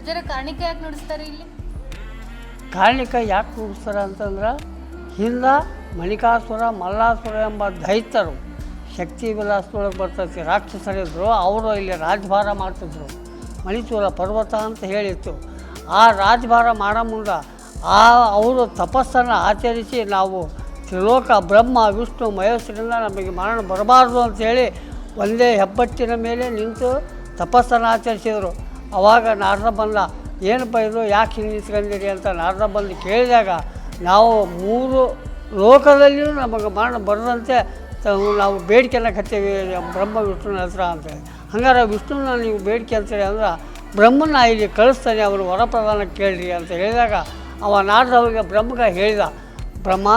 ಅಜ್ಜರ ಕಾರಣಿಕ ಯಾಕೆ ನುಡಿಸ್ತಾರೆ ಇಲ್ಲಿ? ಕಾರಣಿಕ ಯಾಕೆ ನುಡಿಸ್ತಾರೆ ಅಂತಂದ್ರೆ, ಹಿಂದ ಮಣಿಕಾಸುರ ಮಲ್ಲಾಸುರ ಎಂಬ ದೈತ್ಯರು ಶಕ್ತಿ ವಿಲಾಸದೊಳಗೆ ಬರ್ತೈತಿ. ರಾಕ್ಷಸರಿದ್ರು, ಅವರು ಇಲ್ಲಿ ರಾಜಭಾರ ಮಾಡ್ತಿದ್ರು. ಮಣಿಚೂರ ಪರ್ವತ ಅಂತ ಹೇಳಿತ್ತು. ಆ ರಾಜಭಾರ ಮಾಡೋ ಮುಂದೆ ಆ ಅವರು ತಪಸ್ಸನ್ನು ಆಚರಿಸಿ ನಾವು ತ್ರಿಲೋಕ, ಬ್ರಹ್ಮ, ವಿಷ್ಣು ಮಹೇಶ್ವರಿಂದ ನಮಗೆ ಮರಣ ಬರಬಾರ್ದು ಅಂತೇಳಿ ಒಂದೇ ಹೆಬ್ಬಟ್ಟಿನ ಮೇಲೆ ನಿಂತು ತಪಸ್ಸನ್ನು ಆಚರಿಸಿದರು. ಅವಾಗ ನಾರದ ಬಂದ, ಏನಪ್ಪ ಇದು, ಯಾಕೆ ಹಿಂಗೆ ನಿಂತ್ಕೊಂಡಿರಿ? ಅಂತ ನಾರದ ಬಂದು ಕೇಳಿದಾಗ, ನಾವು ಮೂರು ಲೋಕದಲ್ಲಿಯೂ ನಮಗೆ ಮರಣ ಬರದಂತೆ ನಾವು ಬೇಡಿಕೆನ ಕತ್ತೀವಿ ಬ್ರಹ್ಮ, ವಿಷ್ಣುನ ಹತ್ರ ಅಂತೇಳಿ ಹಂಗಾರೆ ವಿಷ್ಣುನ ನೀವು ಬೇಡಿಕೆ ಅಂತೇಳಿ ಅಂದ್ರೆ, ಬ್ರಹ್ಮನ ಇಲ್ಲಿ ಕಳಿಸ್ತಾನೆ ಅವನು ವರಪ್ರಧಾನ ಕೇಳ್ರಿ ಅಂತ ಹೇಳಿದಾಗ, ಅವ ನಾರದ ಅವರಿಗೆ ಬ್ರಹ್ಮಗ ಹೇಳಿದ, ಬ್ರಹ್ಮ,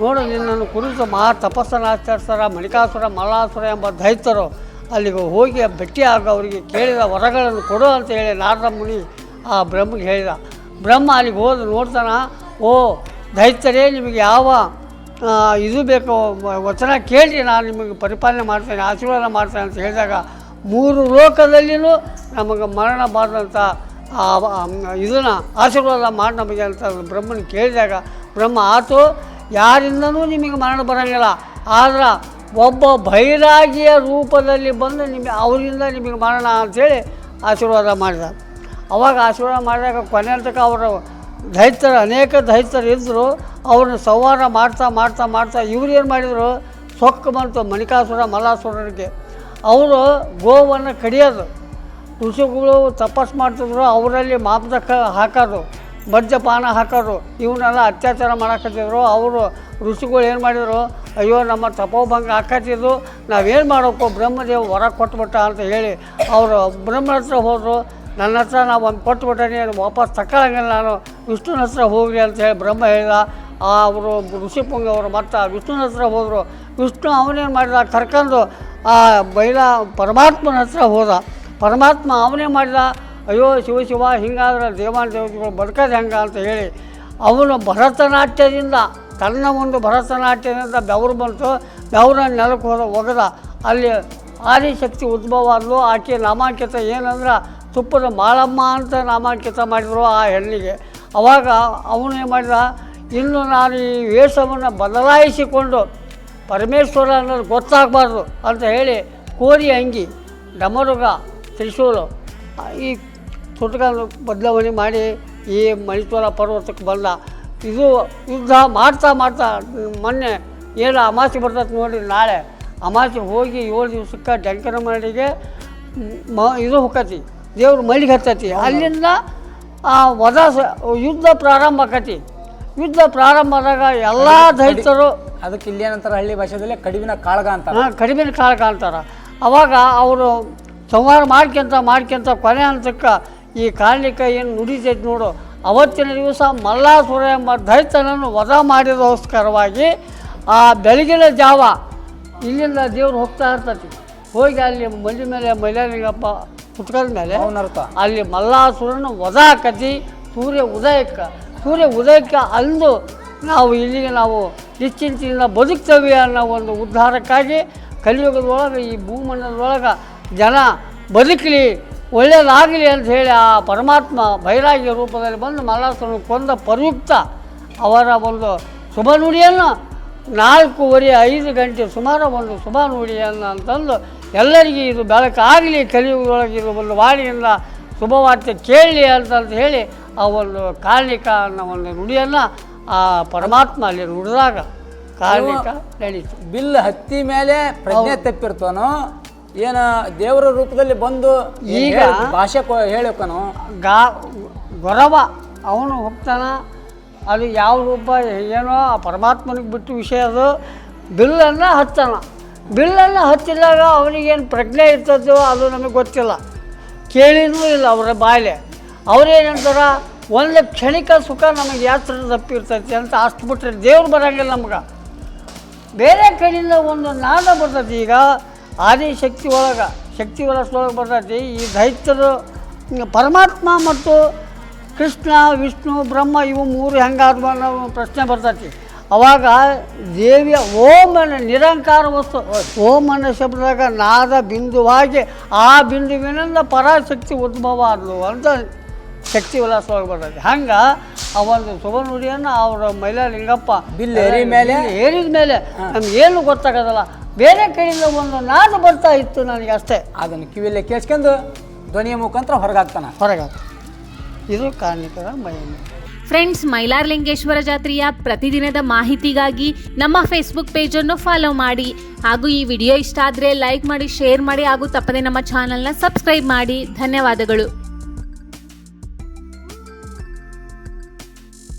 ನೋಡು ನಿನ್ನನ್ನು ಕುರಿತು ಮಹಾ ತಪಸ್ಸನ್ನು ಆಚರಿಸ್ತಾರ ಮಣಿಕಾಸುರ, ಮಲ್ಲಾಸುರ ಎಂಬ ದೈತ್ಯರು ಅಲ್ಲಿಗೆ ಹೋಗಿ ಭೇಟಿ ಆಗ ಅವರಿಗೆ ಕೇಳಿದ ವರಗಳನ್ನು ಕೊಡು ಅಂತ ಹೇಳಿ ನಾರದ ಮುನಿ ಆ ಬ್ರಹ್ಮಗೆ ಹೇಳಿದ. ಬ್ರಹ್ಮ ಅಲ್ಲಿಗೆ ಹೋದ ನೋಡ್ತಾನ, ಓ, ದೈತ್ಯರೇ, ನಿಮಗೆ ಯಾವ ಇದು ಬೇಕು, ವಚನ ಕೇಳಿ ನಾನು ನಿಮಗೆ ಪರಿಪಾಲನೆ ಮಾಡ್ತೇನೆ, ಆಶೀರ್ವಾದ ಮಾಡ್ತೇನೆ ಅಂತ ಹೇಳಿದಾಗ ಮೂರು ಲೋಕದಲ್ಲಿಯೂ ನಮಗೆ ಮರಣ ಬಾರದಂಥ ಇದನ್ನು ಆಶೀರ್ವಾದ ಮಾಡಿ ನಮಗೆ ಅಂತ ಬ್ರಹ್ಮನ ಕೇಳಿದಾಗ ಬ್ರಹ್ಮ, ಆತು, ಯಾರಿಂದನೂ ನಿಮಗೆ ಮರಣ ಬರೋಂಗಿಲ್ಲ, ಆದ್ರೆ ಒಬ್ಬ ಬೈರಾಗಿಯ ರೂಪದಲ್ಲಿ ಬಂದು ನಿಮಗೆ ಅವರಿಂದ ನಿಮಗೆ ಮರಣ ಅಂಥೇಳಿ ಆಶೀರ್ವಾದ ಮಾಡಿದ. ಅವಾಗ ಆಶೀರ್ವಾದ ಮಾಡಿದಾಗ ಕೊನೆ ತನಕ ಅವರು ದೈತ್ಯರು, ಅನೇಕ ದೈತ್ಯರು ಇದ್ದರು. ಅವ್ರನ್ನ ಸಂವಾರ ಮಾಡ್ತಾ ಮಾಡ್ತಾ ಮಾಡ್ತಾ ಇವ್ರು ಏನು ಮಾಡಿದರು? ಸೊಕ್ಕು ಬಂತು ಮಣಿಕಾಸುರ ಮಲಾಸುರರಿಗೆ ಅವರು ಗೋವನ್ನು ಕಡಿಯೋದು. ಋಷಿಗಳು ತಪಸ್ ಮಾಡ್ತಿದ್ರು, ಅವರಲ್ಲಿ ಮಾಪದ ಹಾಕೋದು. ಮದ್ಯಪಾನ ಹಾಕೋರು ಇವನ್ನೆಲ್ಲ ಅತ್ಯಾಚಾರ ಮಾಡಕತ್ತಿದ್ರು, ಅವರು ಋಷಿಗಳು ಏನು ಮಾಡಿದರು, ಅಯ್ಯೋ ನಮ್ಮ ತಪೋಭಂಗ ಹಾಕತ್ತಿದ್ದು ನಾವೇನು ಮಾಡಬೇಕು ಬ್ರಹ್ಮದೇವ ವರ ಕೊಟ್ಬಿಟ್ಟ ಅಂತ ಹೇಳಿ ಅವರು ಬ್ರಹ್ಮನ ಹತ್ರ ಹೋದರು, ನನ್ನ ಹತ್ರ ನಾವು ಒಂದು ಕೊಟ್ಬಿಟ್ಟೆ ವಾಪಸ್ ತಗೊಳಂಗಿಲ್ಲ ನಾನು, ವಿಷ್ಣುನ ಹತ್ರ ಹೋಗ್ರಿ ಅಂತ ಹೇಳಿ ಬ್ರಹ್ಮ ಹೇಳಿದ. ಆ ಅವರು ಋಷಿಪುಂಗ ಅವರು ಮತ್ತು ವಿಷ್ಣುನ ಹತ್ರ ಹೋದರು. ವಿಷ್ಣು ಅವನೇನು ಮಾಡಿದ, ಕರ್ಕೊಂಡು ಆ ಬೈಲ ಪರಮಾತ್ಮನ ಹತ್ರ ಹೋದ. ಪರಮಾತ್ಮ ಅವನೇ ಮಾಡಿದ ಅಯ್ಯೋ ಶಿವ ಶಿವ ಹಿಂಗಾದ್ರೆ ದೇವಾನ ದೇವತೆಗಳು ಬದುಕೋದು ಹೆಂಗೆ ಅಂತ ಹೇಳಿ ಅವನು ಭರತನಾಟ್ಯದಿಂದ ತನ್ನ ಒಂದು ಭರತನಾಟ್ಯದಿಂದ ಬೆವರು ಬಂತು ಬೆವರ ನೆಲಕ್ಕೆ ಹೋದ ಒಗದ. ಅಲ್ಲಿ ಆದಿಶಕ್ತಿ ಉದ್ಭವ ಆದ್ಲು ಆಕೆ ನಾಮಾಂಕಿತ ಏನಂದ್ರೆ ತುಪ್ಪದ ಮಾಳಮ್ಮ ಅಂತ ನಾಮಾಂಕಿತ ಮಾಡಿದರು ಆ ಹೆಣ್ಣಿಗೆ. ಅವಾಗ ಅವನು ಏನು ಮಾಡಿದ? ಇನ್ನು ನಾನು ಈ ವೇಷವನ್ನು ಬದಲಾಯಿಸಿಕೊಂಡು ಪರಮೇಶ್ವರ ಅನ್ನೋದು ಗೊತ್ತಾಗಬಾರ್ದು ಅಂತ ಹೇಳಿ ಕೋರಿ ಅಂಗಿ, ಡಮರುಗ, ತ್ರಿಶೂಲು, ಈ ಸುಟ್ಕೊಂಡು ಬದಲಾವಣೆ ಮಾಡಿ ಈ ಮಣಿಪುರ ಪರ್ವತಕ್ಕೆ ಬಂದ. ಇದು ಯುದ್ಧ ಮಾಡ್ತಾ ಮಾಡ್ತಾ ಮೊನ್ನೆ ಏನು ಅಮಾಸೆ ಬರ್ತೈತೆ ನೋಡಿ ನಾಳೆ. ಅಮಾಸೆ ಹೋಗಿ ಏಳು ದಿವ್ಸಕ್ಕೆ ಡಂಕನಮಡಿಗೆ ಮ ಇದು ಹೋಗತಿ ದೇವ್ರ ಮಳಿಗೆ ಹತ್ತತಿ. ಅಲ್ಲಿಂದ ಆ ವದ ಸ- ಯುದ್ಧ ಪ್ರಾರಂಭ ಆಕತಿ. ಯುದ್ಧ ಪ್ರಾರಂಭ ಆದಾಗ ಎಲ್ಲ ದೈತರು ಅದಕ್ಕೆ ಇಲ್ಲಿ ಏನಂತಾರೆ ಹಳ್ಳಿ ಭಾಷೆದಲ್ಲಿ ಕಡಿವಿನ ಕಾಳಗ ಅಂತ ಹಾಂ ಕಡಿಮೆ ಕಾಳಗ ಕಾಣ್ತಾರೆ ಅವಾಗ ಅವರು ಸಂಹಾರ ಮಾಡ್ಕೊಂತ ಮಾಡ್ಕೊಂತ ಕೊನೆ ಹಂತಕ್ಕೆ ಈ ಕಾರ್ಣಿಕ ಏನು ನುಡಿತೈತೆ ನೋಡು. ಅವತ್ತಿನ ದಿವಸ ಮಲ್ಲಾಸುರ ಎಂಬ ದೈತನನ್ನು ವಧ ಮಾಡಿದೋಸ್ಕರವಾಗಿ ಆ ಬೆಳಗಿನ ಜಾವ ಇಲ್ಲಿಂದ ದೇವ್ರು ಹೋಗ್ತಾ ಇರ್ತತಿ. ಹೋಗಿ ಅಲ್ಲಿ ಮಲ್ಲಿ ಮೇಲೆ ಮೈಲಾಲಿಂಗಪ್ಪ ಕುತ್ಕದ ಮೇಲೆ ಅವನರ್ಥ. ಅಲ್ಲಿ ಮಲ್ಲಾಸುರನ ವಧ ಆಕತಿ ಸೂರ್ಯ ಉದಯಕ್ಕೆ ಸೂರ್ಯ ಉದಯಕ್ಕೆ ಅಂದು ನಾವು ಇಲ್ಲಿಗೆ ನಾವು ನಿಶ್ಚಿಂತೆಯಿಂದ ಬದುಕ್ತೇವೆ ಅನ್ನೋ ಒಂದು ಉದ್ಧಾರಕ್ಕಾಗಿ ಕಲಿಯುಗದೊಳಗೆ ಈ ಭೂಮಂಡಲದೊಳಗೆ ಜನ ಬದುಕಲಿ. ಒಳ್ಳೆಯದಾಗಲಿ ಅಂತ ಹೇಳಿ ಆ ಪರಮಾತ್ಮ ಬೈರಾಗ್ಯ ರೂಪದಲ್ಲಿ ಬಂದು ಮಲ್ಲಾಸನು ಕೊಂದ ಪ್ರಯುಕ್ತ ಅವರ ಒಂದು ಶುಭ ನುಡಿಯನ್ನು ನಾಲ್ಕೂವರೆ ಐದು ಗಂಟೆ ಸುಮಾರು ಒಂದು ಶುಭ ನುಡಿಯನ್ನು ಅಂತಂದು ಎಲ್ಲರಿಗೂ ಇದು ಬೆಳಕಾಗಲಿ ಕಲಿಯುಗದೊಳಗೆ ಇದು ಒಂದು ವಾಣಿಯಿಂದ ಶುಭವಾರ್ತೆ ಕೇಳಲಿ ಅಂತಂತ ಹೇಳಿ ಆ ಒಂದು ಕಾರ್ಣಿಕ ಅನ್ನೋ ಒಂದು ನುಡಿಯನ್ನು ಆ ಪರಮಾತ್ಮ ಅಲ್ಲಿ ನುಡಿದಾಗ ಕಾರ್ಣಿಕ ನಡೀತು. ಬಿಲ್ ಹತ್ತಿ ಮೇಲೆ ಪ್ರಜ್ಞೆ ತಪ್ಪಿರ್ತಾನೋ ಏನ ದೇವರ ರೂಪದಲ್ಲಿ ಬಂದು ಈಗ- ಭಾಷೆ ಹೇಳಕ್ಕನು ಗಾ ಗೊರವ ಅವನು ಹೋಗ್ತಾನ ಅದು ಯಾವ ರೂಪ ಏನೋ ಆ ಪರಮಾತ್ಮನಿಗೆ ಬಿಟ್ಟು ವಿಷಯ ಅದು ಬಿಲ್ಲನ್ನು ಹತ್ತಾನ ಬಿಲ್ಲನ್ನು ಹಚ್ಚಿದಾಗ ಅವನಿಗೇನು ಪ್ರಜ್ಞೆ ಇರ್ತದೋ ಅದು ನಮಗೆ ಗೊತ್ತಿಲ್ಲ. ಕೇಳಿನೂ ಇಲ್ಲ ಅವರ ಬಾಯಿಲೆ. ಅವ್ರೇನಂತಾರ ಒಂದು ಕ್ಷಣಿಕ ಸುಖ ನಮಗೆ ಯಾತ್ರ ತಪ್ಪಿರ್ತೈತಿ ಅಂತ ಅಷ್ಟು ಬಿಟ್ಟರೆ ದೇವ್ರು ಬರೋಂಗಿಲ್ಲ ನಮ್ಗೆ. ಬೇರೆ ಕಡೆಯಿಂದ ಒಂದು ನಾದ ಬರ್ತೈತಿ ಈಗ ಆದಿಶಕ್ತಿ ಒಳಗೆ ಶಕ್ತಿ ಒಳಗೆ ಬರ್ತೈತಿ. ಈ ದೈತ್ಯರು ಪರಮಾತ್ಮ ಮತ್ತು ಕೃಷ್ಣ ವಿಷ್ಣು ಬ್ರಹ್ಮ ಇವು ಮೂರು ಹೆಂಗಾದ ಅನ್ನೋ ಪ್ರಶ್ನೆ ಬರ್ತೈತಿ. ಅವಾಗ ದೇವಿಯ ಓಮನ ನಿರಂಕಾರ ವಸ್ತು ಓಮನ ಶಬ್ದದಾಗ ನಾದ ಬಿಂದುವಾಗಿ ಆ ಬಿಂದುವಿನಿಂದ ಪರಾಶಕ್ತಿ ಉದ್ಭವ ಆದ್ಲು ಅಂತ ಶಕ್ತಿ ವಿಲಾಸ ಒಳಗೆ ಬರ್ತೈತಿ. ಹಂಗೆ ಆ ಒಂದು ಶುಭ ನುಡಿಯನ್ನು ಅವರ ಮೈಲಾಲಿಂಗಪ್ಪ ಬಿಲ್ ಏರಿ ಮೇಲೆ? ಏರಿದ ಮೇಲೆ. ನಮ್ಗೆ ಏನು ಗೊತ್ತಾಗೋದಲ್ಲ. ಬೇರೆ ಕಡೆಯಿಂದ ಒಂದು ನಾನು ಬರ್ತಾ ಇತ್ತು ನನಗೆ ಅಷ್ಟೇ. ಅದನ್ನು ಕಿವಿಯಲ್ಲಿ ಕೇಳಿಸ್ಕೊಂಡು ಧ್ವನಿಯ ಮುಖಾಂತರ ಹೊರಗಾಗ್ತಾನೆ. ಹೊರಗೆ ಇದು ಕಾರ್ಣಿಕರ ಮಹಿಮೆ. ಫ್ರೆಂಡ್ಸ್ ಮೈಲಾರಲಿಂಗೇಶ್ವರ ಜಾತ್ರೆಯ ಪ್ರತಿದಿನದ ಮಾಹಿತಿಗಾಗಿ ನಮ್ಮ ಫೇಸ್ಬುಕ್ ಪೇಜನ್ನು ಫಾಲೋ ಮಾಡಿ. ಹಾಗೂ ಈ ವಿಡಿಯೋ ಇಷ್ಟ ಆದರೆ ಲೈಕ್ ಮಾಡಿ ಶೇರ್ ಮಾಡಿ ಹಾಗೂ ತಪ್ಪದೆ ನಮ್ಮ ಚಾನಲ್ನ ಸಬ್ಸ್ಕ್ರೈಬ್ ಮಾಡಿ. ಧನ್ಯವಾದಗಳು.